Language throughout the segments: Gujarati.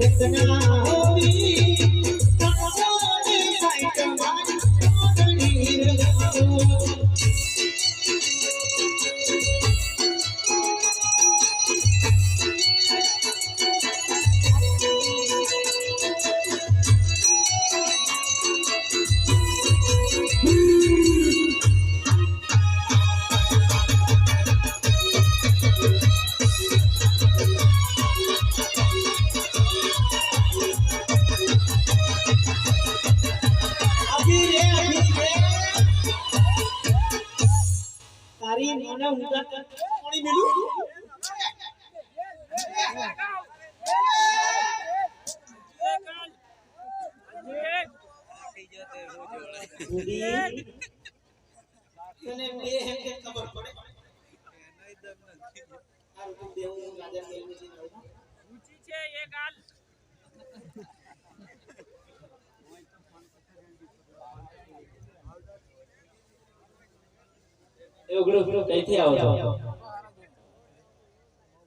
રચના હોવી તારી મને ઊંઘા પાણી મેલું તને બે હેમ કે ખબર પડે આ દેવું રાજા મેલવી છે ઊંચી છે એ ગાલ. એ ઉઘડો ઉઘડો કઈથી આવો છો.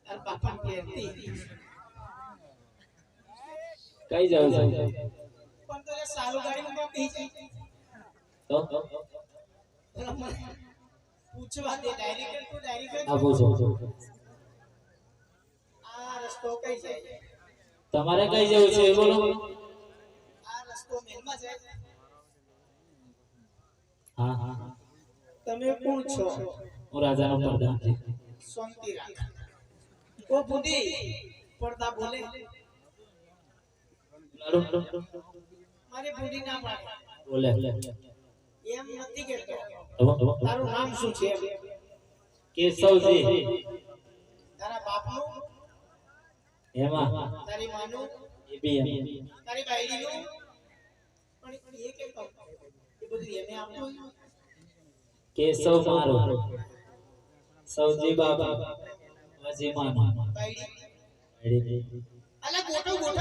તાર બાપા કહેતી કઈ જાવ છો? પણ તો એ સારું ગાડીમાં તો કહી જાય તો પૂછવા દે ડાયરેક્ટ તો ડાયરેક્ટ આ પૂછો. આ રસ્તો કઈ જાય તમારે કઈ જવું છે? એ બોલો. આ રસ્તો મેલમાં હા હા હા. તમે કોણ છો? હું રાજાનો પ્રધાન છું શાંતિ રાખ ઓ બુદ્ધિ પડદા બોલે. મારે બુદ્ધિ ના પાડે. બોલે. એમ નથી કેતો તારું નામ શું છે? કેશવજી. તારા બાપનું? એમાં તારી માનું? એ બી એમ તારી ભાઈ પણ એ કે કહું? એ બધું એને આપવું કેશવ મારો સૌજી બાબા હજી માનો.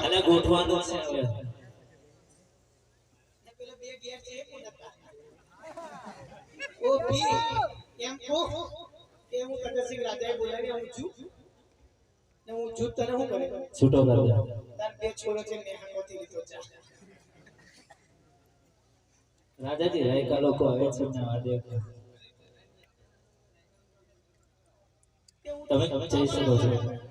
અને ગોઠવાનું છે હવે ને પેલા બે ઘેર છે એ કોણ ઓ પી એમ કો કે હું કટરસિંહ રાજાએ બોલાવી આવું છું ને હું છું તને હું કરે? છૂટો કરી તાર બે છોરો છે ને હાથોથી લીધો જા રાજાજી રાયકા લોકો આવે છે ને આ દેખો તે હું તમે તમે જઈ શકો છો.